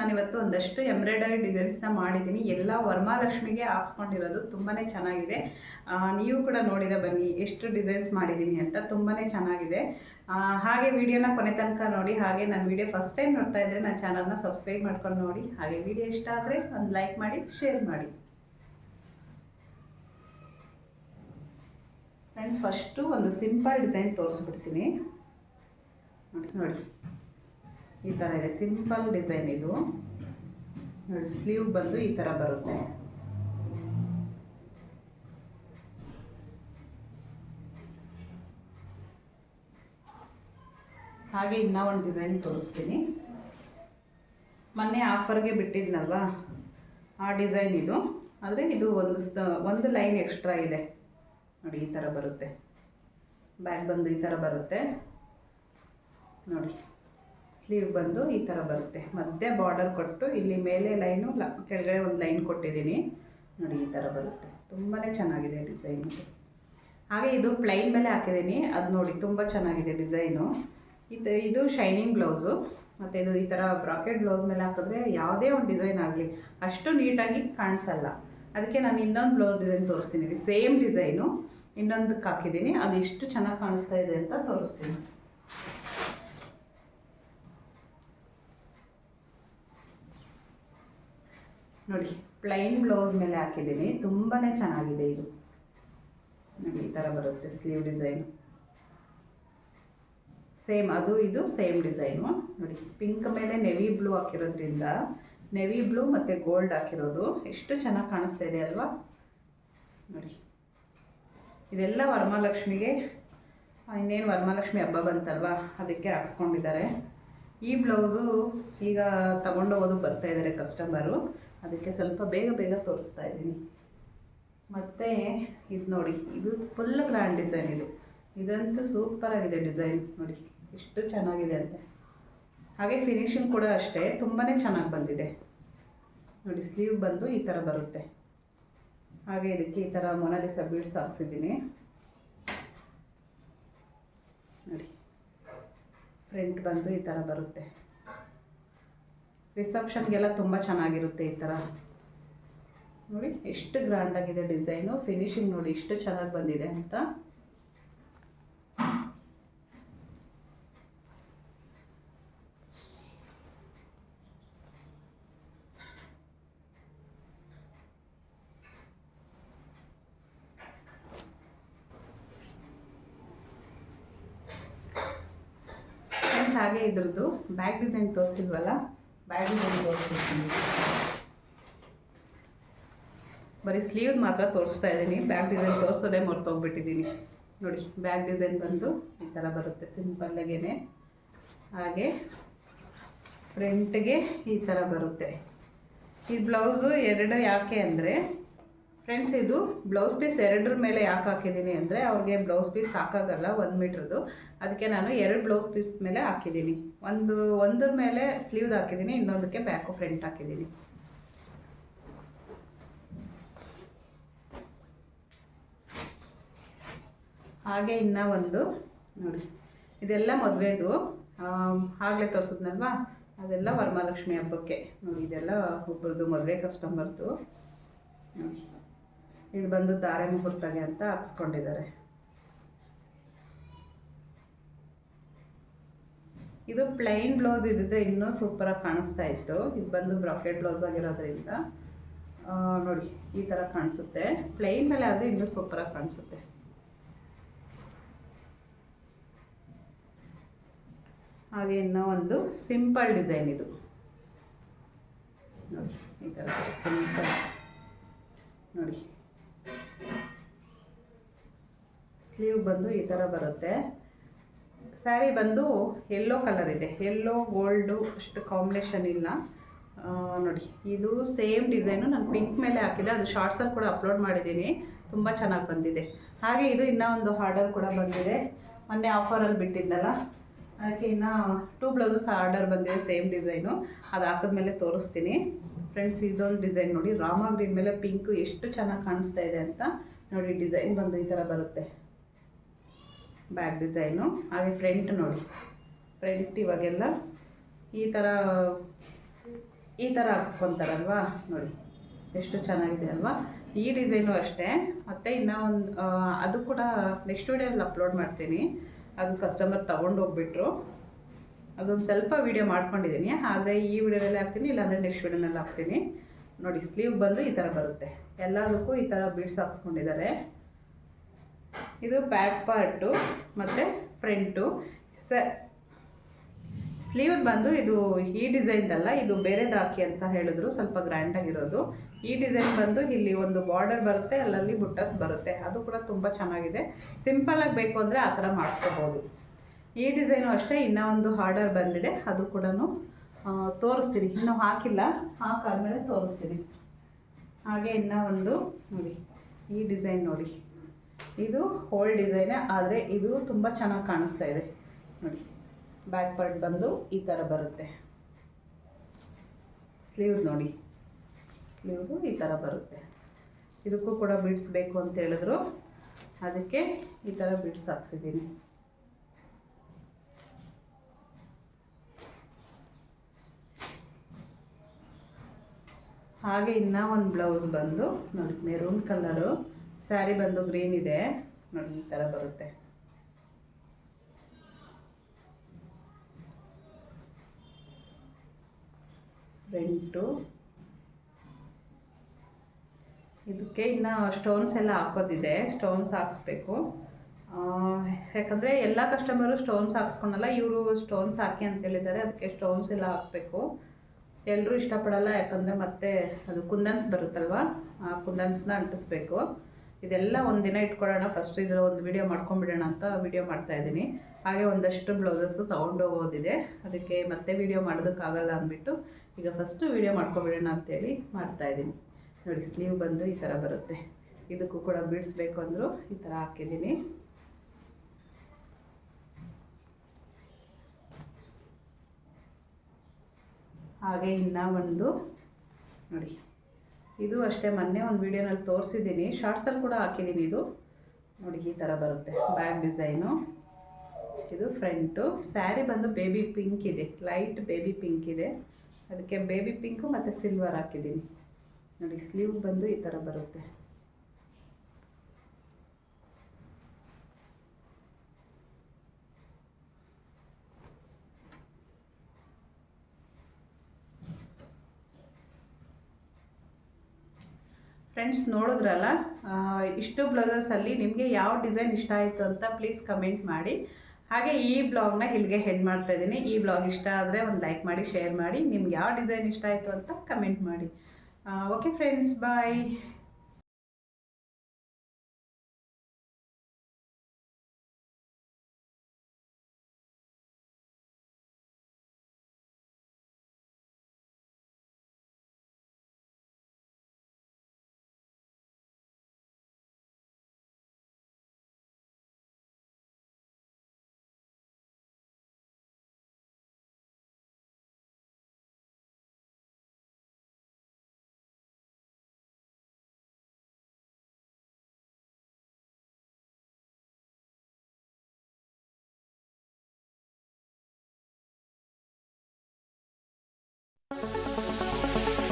ನಾನಿವತ್ತು ಒಂದಷ್ಟು ಎಂಬ್ರಾಯ್ಡರಿ ಡಿಸೈನ್ಸ್ನ ಮಾಡಿದ್ದೀನಿ. ಎಲ್ಲ ವರ್ಮಾಲಕ್ಷ್ಮಿಗೆ ಹಾಕ್ಸ್ಕೊಂಡಿರೋದು ತುಂಬಾ ಚೆನ್ನಾಗಿದೆ. ನೀವು ಕೂಡ ನೋಡಿರ ಬನ್ನಿ ಎಷ್ಟು ಡಿಸೈನ್ಸ್ ಮಾಡಿದ್ದೀನಿ ಅಂತ ತುಂಬಾ ಚೆನ್ನಾಗಿದೆ. ಹಾಗೆ ವಿಡಿಯೋನ ಕೊನೆ ತನಕ ನೋಡಿ, ಹಾಗೆ ನನ್ನ ವಿಡಿಯೋ ಫಸ್ಟ್ ಟೈಮ್ ನೋಡ್ತಾ ಇದ್ದರೆ ನನ್ನ ಚಾನಲ್ನ ಸಬ್ಸ್ಕ್ರೈಬ್ ಮಾಡ್ಕೊಂಡು ನೋಡಿ. ಹಾಗೆ ವಿಡಿಯೋ ಇಷ್ಟ ಆದರೆ ಒಂದು ಲೈಕ್ ಮಾಡಿ, ಶೇರ್ ಮಾಡಿ. ಫ್ರೆಂಡ್ಸ್ ಫಸ್ಟು ಒಂದು ಸಿಂಪಲ್ ಡಿಸೈನ್ ತೋರಿಸ್ಬಿಡ್ತೀನಿ. ನೋಡಿ ನೋಡಿ. ಈ ಥರ ಇದೆ. ಸಿಂಪಲ್ ಡಿಸೈನ್ ಇದು. ಸ್ಲೀವ್ ಬಂದು ಈ ಥರ ಬರುತ್ತೆ. ಹಾಗೆ ಇನ್ನ ಒಂದು ಡಿಸೈನ್ ತೋರಿಸ್ತೀನಿ. ಮೊನ್ನೆ ಆಫರ್ಗೆ ಬಿಟ್ಟಿದ್ನಲ್ವಾ? ಆ ಡಿಸೈನ್ ಇದು. ಆದರೆ ಇದು ಒಂದು ಒಂದು ಲೈನ್ ಎಕ್ಸ್ಟ್ರಾ ಇದೆ. ನೋಡಿ, ಈ ಥರ ಬರುತ್ತೆ. ಬ್ಯಾಗ್ ಬಂದು ಈ ಥರ ಬರುತ್ತೆ. ನೋಡಿ. ಸ್ಲೀವ್ ಬಂದು ಈ ಥರ ಬರುತ್ತೆ. ಮಧ್ಯೆ ಬಾರ್ಡರ್ ಕೊಟ್ಟು ಇಲ್ಲಿ ಮೇಲೆ ಲೈನು ಕೆಳಗಡೆ ಒಂದು ಲೈನ್ ಕೊಟ್ಟಿದ್ದೀನಿ. ನೋಡಿ ಈ ಥರ ಬರುತ್ತೆ. ತುಂಬಾ ಚೆನ್ನಾಗಿದೆ ಡಿಸೈನ್ ಹಾಗೆ ಇದು ಪ್ಲೈನ್ ಮೇಲೆ ಹಾಕಿದ್ದೀನಿ. ಅದು ನೋಡಿ ತುಂಬ ಚೆನ್ನಾಗಿದೆ ಡಿಸೈನು ಇದು ಇದು ಶೈನಿಂಗ್ ಬ್ಲೌಸು ಮತ್ತು ಇದು ಈ ಥರ ಬ್ರಾಕೆಟ್ ಬ್ಲೌಸ್ ಮೇಲೆ ಹಾಕಿದ್ರೆ ಯಾವುದೇ ಒಂದು ಡಿಸೈನ್ ಆಗಲಿ, ಅಷ್ಟು ನೀಟಾಗಿ ಕಾಣಿಸಲ್ಲ. ಅದಕ್ಕೆ ನಾನು ಇನ್ನೊಂದು ಬ್ಲೌಸ್ ಡಿಸೈನ್ ತೋರಿಸ್ತೀನಿ. ಸೇಮ್ ಡಿಸೈನು ಇನ್ನೊಂದಕ್ಕೆ ಹಾಕಿದ್ದೀನಿ. ಅದು ಎಷ್ಟು ಚೆನ್ನಾಗಿ ಕಾಣಿಸ್ತಾ ಇದೆ ಅಂತ ತೋರಿಸ್ತೀನಿ. ನೋಡಿ ಪ್ಲೈನ್ ಬ್ಲೌಸ್ ಮೇಲೆ ಹಾಕಿದ್ದೀನಿ. ತುಂಬಾ ಚೆನ್ನಾಗಿದೆ ಇದು. ನೋಡಿ, ಈ ಥರ ಬರುತ್ತೆ ಸ್ಲೀವ್ ಡಿಸೈನು ಸೇಮ್ ಅದು ಇದು ಸೇಮ್ ಡಿಸೈನು ನೋಡಿ ಪಿಂಕ್ ಮೇಲೆ ನೆವಿ ಬ್ಲೂ ಹಾಕಿರೋದ್ರಿಂದ ನೆವಿ ಬ್ಲೂ ಮತ್ತು ಗೋಲ್ಡ್ ಹಾಕಿರೋದು ಎಷ್ಟು ಚೆನ್ನಾಗಿ ಕಾಣಿಸ್ತಾ ಇದೆ ಅಲ್ವಾ? ನೋಡಿ, ಇದೆಲ್ಲ ವರಮಹಾಲಕ್ಷ್ಮಿಗೆ ಇನ್ನೇನು ವರಮಹಾಲಕ್ಷ್ಮಿ ಹಬ್ಬ ಬಂತಲ್ವಾ? ಅದಕ್ಕೆ ಹಾಕ್ಸ್ಕೊಂಡಿದ್ದಾರೆ. ಈ ಬ್ಲೌಸು ಈಗ ತಗೊಂಡೋಗೋದು ಬರ್ತಾ ಇದ್ದಾರೆ ಕಸ್ಟಮರು ಅದಕ್ಕೆ ಸ್ವಲ್ಪ ಬೇಗ ಬೇಗ ತೋರಿಸ್ತಾ ಇದ್ದೀನಿ. ಮತ್ತು ಇದು ನೋಡಿ, ಇದು ಫುಲ್ ಗ್ರ್ಯಾಂಡ್ ಡಿಸೈನ್ ಇದು. ಇದಂತೂ ಸೂಪರ್ ಆಗಿದೆ ಡಿಸೈನ್ ನೋಡಿ, ಎಷ್ಟು ಚೆನ್ನಾಗಿದೆ ಅಂತ. ಹಾಗೆ ಫಿನಿಶಿಂಗ್ ಕೂಡ ಅಷ್ಟೇ ತುಂಬಾ ಚೆನ್ನಾಗಿ ಬಂದಿದೆ. ನೋಡಿ ಸ್ಲೀವ್ ಬಂದು ಈ ಥರ ಬರುತ್ತೆ. ಹಾಗೆ ಇದಕ್ಕೆ ಈ ಥರ ಮೊನಾಲಿಸ ಬೀಡ್ಸ್ ಹಾಕ್ಸಿದ್ದೀನಿ. ನೋಡಿ. ಫ್ರಂಟ್ ಬಂದು ಈ ಥರ ಬರುತ್ತೆ. ರಿಸೆಪ್ಷನ್ಗೆಲ್ಲ ತುಂಬ ಚೆನ್ನಾಗಿರುತ್ತೆ ಈ ಥರ ನೋಡಿ, ಎಷ್ಟು ಗ್ರ್ಯಾಂಡಾಗಿದೆ ಡಿಸೈನು ಫಿನಿಶಿಂಗ್ ನೋಡಿ, ಇಷ್ಟು ಚೆನ್ನಾಗಿ ಬಂದಿದೆ ಅಂತ ಫ್ರೆಂಡ್ಸ್ ಹಾಗೆ ಇದ್ರದ್ದು ಬ್ಯಾಗ್ ಡಿಸೈನ್ ತೋರಿಸಿಲ್ವಲ್ಲ? ಬ್ಯಾಗ್ ಡಿಸೈನ್ ತೋರಿಸ್ತೀನಿ ಬರೀ ಸ್ಲೀವ್ ಮಾತ್ರ ತೋರಿಸ್ತಾ ಇದ್ದೀನಿ. ಬ್ಯಾಗ್ ಡಿಸೈನ್ ತೋರಿಸೋದೇ ಮರ್ತೋಗ್ಬಿಟ್ಟಿದ್ದೀನಿ. ನೋಡಿ, ಬ್ಯಾಗ್ ಡಿಸೈನ್ ಬಂದು ಈ ಥರ ಬರುತ್ತೆ ಸಿಂಪಲ್ಲಾಗೇ ಹಾಗೆ ಫ್ರಂಟ್ಗೆ ಈ ಥರ ಬರುತ್ತೆ. ಈ ಬ್ಲೌಸು ಎರಡು ಯಾಕೆ ಅಂದರೆ ಫ್ರೆಂಡ್ಸ್ ಇದು ಬ್ಲೌಸ್ ಪೀಸ್ ಎರಡರ ಮೇಲೆ ಯಾಕೆ ಹಾಕಿದ್ದೀನಿ ಅಂದರೆ ಅವ್ರಿಗೆ ಬ್ಲೌಸ್ ಪೀಸ್ ಸಾಕಾಗಲ್ಲ, ಒಂದು ಮೀಟ್ರದ್ದು ಅದಕ್ಕೆ ನಾನು ಎರಡು ಬ್ಲೌಸ್ ಪೀಸ್ ಮೇಲೆ ಹಾಕಿದ್ದೀನಿ. ಒಂದು, ಒಂದ್ರ ಮೇಲೆ ಸ್ಲೀವ್ದು ಹಾಕಿದ್ದೀನಿ, ಇನ್ನೊಂದಕ್ಕೆ ಬ್ಯಾಕು ಫ್ರಂಟ್ ಹಾಕಿದ್ದೀನಿ. ಹಾಗೆ ಇನ್ನೂ ಒಂದು, ನೋಡಿ, ಇದೆಲ್ಲ ಮದುವೆದು. ಆಗಲೇ ತೋರಿಸಿದ್ನಲ್ವಾ? ಅದೆಲ್ಲ ವರಮಹಾಲಕ್ಷ್ಮಿ ಹಬ್ಬಕ್ಕೆ. ನೋಡಿ, ಇದೆಲ್ಲ ಒಬ್ಬರದು ಮದುವೆ ಕಸ್ಟಮರ್ದು ನೋಡಿ. ಇದು ಬಂದು ತಾರೆ ಮುಹೂರ್ತಗೆ ಅಂತ ಹಾಕ್ಸ್ಕೊಂಡಿದ್ದಾರೆ. ಇದು ಪ್ಲೈನ್ ಬ್ಲೌಸ್ ಇದ್ದಿದ್ರೆ ಇನ್ನೂ ಸೂಪರಾಗಿ ಕಾಣಿಸ್ತಾ ಇತ್ತು. ಇದು ಬಂದು ಬ್ರಾಕೆಟ್ ಬ್ಲೌಸ್ ಆಗಿರೋದ್ರಿಂದ ನೋಡಿ, ಈ ಥರ ಕಾಣಿಸುತ್ತೆ. ಪ್ಲೈನ್ ಮೇಲೆ ಆದರೆ ಇನ್ನೂ ಸೂಪರಾಗಿ ಕಾಣಿಸುತ್ತೆ. ಹಾಗೆ ಇನ್ನೂ ಒಂದು ಸಿಂಪಲ್ ಡಿಸೈನ್ ಇದು. ನೋಡಿ, ಈ ಥರ ಸಿಂಪಲ್ ನೋಡಿ. ಸ್ಲೀವ್ ಬಂದು ಈ ಥರ ಬರುತ್ತೆ. ಸ್ಯಾರಿ ಬಂದು ಎಲ್ಲೋ ಕಲರ್ ಇದೆ. ಎಲ್ಲೋ ಗೋಲ್ಡು ಅಷ್ಟು ಕಾಂಬಿನೇಷನ್ ಇಲ್ಲ. ನೋಡಿ, ಇದು ಸೇಮ್ ಡಿಸೈನು ನಾನು ಪಿಂಕ್ ಮೇಲೆ ಹಾಕಿದೆ. ಅದು ಶಾರ್ಟ್ಸಲ್ಲಿ ಕೂಡ ಅಪ್ಲೋಡ್ ಮಾಡಿದ್ದೀನಿ. ತುಂಬ ಚೆನ್ನಾಗಿ ಬಂದಿದೆ. ಹಾಗೆ ಇದು ಇನ್ನೂ ಒಂದು ಆರ್ಡರ್ ಕೂಡ ಬಂದಿದೆ. ಮೊನ್ನೆ ಆಫರಲ್ಲಿ ಬಿಟ್ಟಿದ್ದಲ್ಲ ಅದಕ್ಕೆ ಇನ್ನು ಟೂ ಬ್ಲೌಸಸ್ ಆರ್ಡರ್ ಬಂದಿದೆ ಸೇಮ್ ಡಿಸೈನು ಅದು ಹಾಕಿದ್ಮೇಲೆ ತೋರಿಸ್ತೀನಿ. ಫ್ರೆಂಡ್ಸ್ ಇದೊಂದು ಡಿಸೈನ್ ನೋಡಿ. ರಾಮ ಗ್ರೀನ್ ಮೇಲೆ ಪಿಂಕು ಎಷ್ಟು ಚೆನ್ನಾಗಿ ಕಾಣಿಸ್ತಾ ಇದೆ ಅಂತ ನೋಡಿ ಡಿಸೈನ್ ಬಂದು ಈ ಥರ ಬರುತ್ತೆ. ಬ್ಯಾಕ್ ಡಿಸೈನು, ಹಾಗೆ ಫ್ರಂಟ್ ನೋಡಿ. ಫ್ರಂಟ್ ಇವಾಗೆಲ್ಲ ಈ ಥರ ಈ ಥರ ಹಾಕ್ಸ್ಕೊತಾರಲ್ವಾ? ನೋಡಿ, ಎಷ್ಟು ಚೆನ್ನಾಗಿದೆ ಅಲ್ವಾ? ಈ ಡಿಸೈನು ಅಷ್ಟೇ. ಮತ್ತು ಇನ್ನೂ ಒಂದು ಅದು ಕೂಡ ನೆಕ್ಸ್ಟ್ ವೀಡಿಯೋಲ್ಲಿ ಅಪ್ಲೋಡ್ ಮಾಡ್ತೀನಿ. ಅದು ಕಸ್ಟಮರ್ ತೊಗೊಂಡು ಹೋಗ್ಬಿಟ್ರು ಅದೊಂದು ಸ್ವಲ್ಪ ವೀಡಿಯೋ ಮಾಡ್ಕೊಂಡಿದ್ದೀನಿ ಆದರೆ ಈ ವಿಡಿಯೋದಲ್ಲಿ ಹಾಕ್ತೀನಿ, ಇಲ್ಲಾಂದರೆ ನೆಕ್ಸ್ಟ್ ವೀಡಿಯೋನಲ್ಲಿ ಹಾಕ್ತೀನಿ. ನೋಡಿ ಸ್ಲೀವ್ ಬಂದು ಈ ಥರ ಬರುತ್ತೆ. ಎಲ್ಲದಕ್ಕೂ ಈ ಥರ ಬೀಡ್ಸ್ ಹಾಕ್ಸ್ಕೊಂಡಿದ್ದಾರೆ. ಇದು ಬ್ಯಾಕ್ ಪಾರ್ಟು ಮತ್ತು ಫ್ರಂಟು ಸ ಸ್ಲೀವ್ ಬಂದು ಇದು ಈ ಡಿಸೈನ್ದಲ್ಲ ಇದು ಬೇರೆದು ಹಾಕಿ ಅಂತ ಹೇಳಿದ್ರು, ಸ್ವಲ್ಪ ಗ್ರ್ಯಾಂಡಾಗಿರೋದು ಈ ಡಿಸೈನ್ ಬಂದು ಇಲ್ಲಿ ಒಂದು ಬಾರ್ಡರ್ ಬರುತ್ತೆ, ಅಲ್ಲಲ್ಲಿ ಬುಟ್ಟಸ್ ಬರುತ್ತೆ. ಅದು ಕೂಡ ತುಂಬ ಚೆನ್ನಾಗಿದೆ. ಸಿಂಪಲಾಗಿ ಬೇಕು ಅಂದರೆ ಆ ಥರ ಮಾಡಿಸ್ಕೋಬೋದು. ಈ ಡಿಸೈನು ಅಷ್ಟೇ, ಇನ್ನೂ ಒಂದು ಆರ್ಡರ್ ಬಂದಿದೆ. ಅದು ಕೂಡ ತೋರಿಸ್ತೀನಿ ಇನ್ನೂ ಹಾಕಿಲ್ಲ. ಹಾಕಾದ್ಮೇಲೆ ತೋರಿಸ್ತೀನಿ ಹಾಗೆ ಇನ್ನೂ ಒಂದು, ನೋಡಿ, ಈ ಡಿಸೈನ್ ನೋಡಿ. ಇದು ಹೋಲ್ ಡಿಸೈನೇ ಆದರೆ ಇದು ತುಂಬ ಚೆನ್ನಾಗಿ ಕಾಣಿಸ್ತಾ ಇದೆ. ನೋಡಿ ಬ್ಯಾಕ್ ಪಾರ್ಟ್ ಬಂದು ಈ ಥರ ಬರುತ್ತೆ. ಸ್ಲೀವ್ ನೋಡಿ ಸ್ಲೀವ್ ಈ ಥರ ಬರುತ್ತೆ. ಇದಕ್ಕೂ ಕೂಡ ಬಿಡ್ಸ್ ಬೇಕು ಅಂತ ಹೇಳಿದ್ರು. ಅದಕ್ಕೆ ಈ ಥರ ಬಿಡ್ಸ್ ಹಾಕ್ಸಿದ್ದೀನಿ. ಹಾಗೆ ಇನ್ನೂ ಒಂದು ಬ್ಲೌಸ್ ಬಂದು, ನೋಡಿ ಮೆರೂನ್ ಕಲರು ಸ್ಯಾರಿ ಬಂದು ಗ್ರೀನ್ ಇದೆ. ನೋಡಿ, ಈ ಥರ ಬರುತ್ತೆ. ರೆಂಟು ಇದಕ್ಕೆ ಇನ್ನು ಸ್ಟೋನ್ಸ್ ಎಲ್ಲ ಹಾಕೋದಿದೆ. ಸ್ಟೋನ್ಸ್ ಹಾಕ್ಸ್ಬೇಕು. ಯಾಕಂದರೆ ಎಲ್ಲ ಕಸ್ಟಮರು ಸ್ಟೋನ್ಸ್ ಹಾಕ್ಸ್ಕೊಳಲ್ಲ ಇವರು ಸ್ಟೋನ್ಸ್ ಹಾಕಿ ಅಂತ ಹೇಳಿದ್ದಾರೆ. ಅದಕ್ಕೆ ಸ್ಟೋನ್ಸ್ ಎಲ್ಲ ಹಾಕಬೇಕು. ಎಲ್ಲರೂ ಇಷ್ಟಪಡಲ್ಲ ಯಾಕಂದರೆ ಮತ್ತೆ ಅದು ಕುಂದನ್ಸ್ ಬರುತ್ತಲ್ವ? ಆ ಕುಂದನ್ಸ್ನ ಅಂಟಿಸ್ಬೇಕು. ಇದೆಲ್ಲ ಒಂದು ದಿನ ಇಟ್ಕೊಳ್ಳೋಣ. ಫಸ್ಟ್ ಇದರ ಒಂದು ವಿಡಿಯೋ ಮಾಡ್ಕೊಂಬಿಡೋಣ ಅಂತ ವಿಡಿಯೋ ಮಾಡ್ತಾ ಇದ್ದೀನಿ. ಹಾಗೆ ಒಂದಷ್ಟು ಬ್ಲೌಸಸ್ಸು ತೊಗೊಂಡು ಹೋಗೋದಿದೆ. ಅದಕ್ಕೆ ಮತ್ತೆ ವಿಡಿಯೋ ಮಾಡೋದಕ್ಕಾಗಲ್ಲ ಅಂದ್ಬಿಟ್ಟು ಈಗ ಫಸ್ಟು ವಿಡಿಯೋ ಮಾಡ್ಕೊಂಬಿಡೋಣ ಅಂತೇಳಿ ಮಾಡ್ತಾ ಇದ್ದೀನಿ. ನೋಡಿ ಸ್ಲೀವ್ ಬಂದು ಈ ಥರ ಬರುತ್ತೆ. ಇದಕ್ಕೂ ಕೂಡ ಬಿಡಿಸ್ಬೇಕು ಅಂದರು ಈ ಥರ ಹಾಕಿದ್ದೀನಿ. ಹಾಗೆ ಇನ್ನೂ ಒಂದು, ನೋಡಿ. ಇದು ಅಷ್ಟೇ, ಮೊನ್ನೆ ಒಂದು ವೀಡಿಯೋನಲ್ಲಿ ತೋರಿಸಿದ್ದೀನಿ. ಶಾರ್ಟ್ಸಲ್ಲಿ ಕೂಡ ಹಾಕಿದ್ದೀನಿ ಇದು. ನೋಡಿ, ಈ ಥರ ಬರುತ್ತೆ. ಬ್ಯಾಗ್ ಡಿಸೈನು ಇದು ಫ್ರಂಟು ಸ್ಯಾರಿ ಬಂದು ಬೇಬಿ ಪಿಂಕ್ ಇದೆ. ಲೈಟ್ ಬೇಬಿ ಪಿಂಕ್ ಇದೆ. ಅದಕ್ಕೆ ಬೇಬಿ ಪಿಂಕು ಮತ್ತು ಸಿಲ್ವರ್ ಹಾಕಿದ್ದೀನಿ ನೋಡಿ ಸ್ಲೀವ್ ಬಂದು ಈ ಥರ ಬರುತ್ತೆ. ಫ್ರೆಂಡ್ಸ್ ನೋಡಿದ್ರಲ್ಲ ಇಷ್ಟು ಬ್ಲೌಸಸಲ್ಲಿ ನಿಮಗೆ ಯಾವ ಡಿಸೈನ್ ಇಷ್ಟ ಆಯಿತು ಅಂತ ಪ್ಲೀಸ್ ಕಮೆಂಟ್ ಮಾಡಿ. ಹಾಗೆ ಈ ಬ್ಲಾಗ್ನ ಇಲ್ಲಿಗೆ ಹೆಡ್ ಮಾಡ್ತಾ ಇದ್ದೀನಿ. ಈ ಬ್ಲಾಗ್ ಇಷ್ಟ ಆದರೆ ಒಂದು ಲೈಕ್ ಮಾಡಿ ಶೇರ್ ಮಾಡಿ. ನಿಮ್ಗೆ ಯಾವ ಡಿಸೈನ್ ಇಷ್ಟ ಆಯಿತು ಅಂತ ಕಮೆಂಟ್ ಮಾಡಿ. Okay friends bye Música